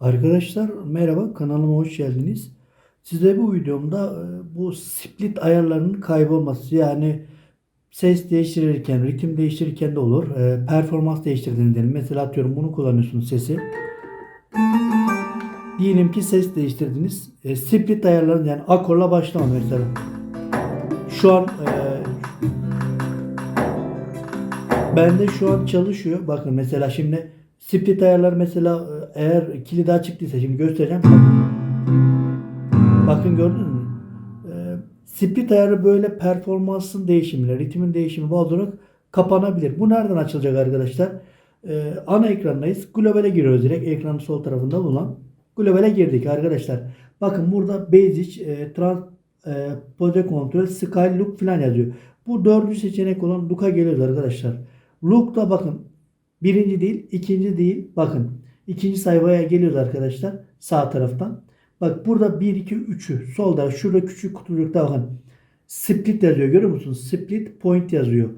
Arkadaşlar merhaba kanalıma hoş geldiniz. Size bu videomda e, bu split ayarlarının kaybolması yani ses değiştirirken, ritim değiştirirken de olur. e, Performans değiştirdiğini diyelim. Mesela atıyorum bunu kullanıyorsunuz sesi. Diyelim ki ses değiştirdiniz. E, Split ayarların yani akorla başlama mesela. Şu an Bende şu an çalışıyor. Bakın mesela şimdi split ayarlar mesela e, eğer kilidi açıktıysa şimdi göstereceğim. Bakın, gördünüz mü? Ee, split ayarı böyle performansın değişimiyle, ritmin değişimi olarak kapanabilir. Bu nereden açılacak arkadaşlar? Ee, ana ekrandayız. Global'e giriyoruz direkt. Ekranın sol tarafında bulunan. Global'e girdik arkadaşlar. Bakın burada Basic, e, Trans, e, Pose Control, Sky Look falan yazıyor. Bu dördüncü seçenek olan Look'a geliyoruz arkadaşlar. Look'ta bakın birinci değil, ikinci değil. Bakın ikinci sayfaya geliyoruz arkadaşlar sağ taraftan. Bak burada 1, 2, 3'ü solda şurada küçük kutucukta bakın. Split yazıyor görüyor musunuz? Split point yazıyor.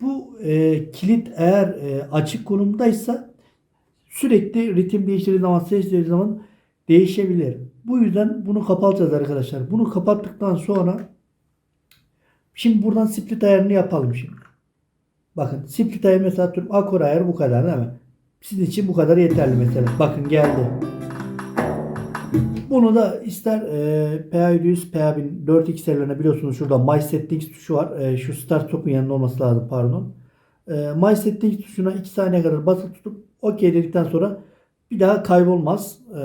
Bu e, kilit eğer e, açık konumdaysa sürekli ritim değiştirdiği zaman değiştirdiği zaman değişebilir. Bu yüzden bunu kapatacağız arkadaşlar. Bunu kapattıktan sonra şimdi buradan split ayarını yapalım şimdi. Bakın split ayarı mesela atıyorum akor ayarı bu kadar değil mi? Sizin için bu kadar yeterli mesela. Bakın geldi. Bunu da ister e, PA700, PA1000, 4X'lerine biliyorsunuz şurada My Settings tuşu var. E, şu Start Top'un yanında olması lazım pardon. E, My Settings tuşuna 2 saniye kadar basılı tutup OK dedikten sonra bir daha kaybolmaz. E,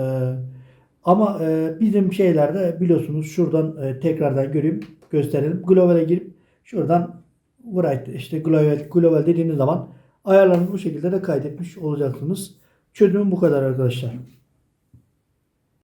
ama e, bizim şeylerde biliyorsunuz şuradan e, tekrardan göreyim gösterelim. Global'e girip şuradan Write işte global, global dediğiniz zaman ayarlarını bu şekilde de kaydetmiş olacaksınız. Çözümü bu kadar arkadaşlar.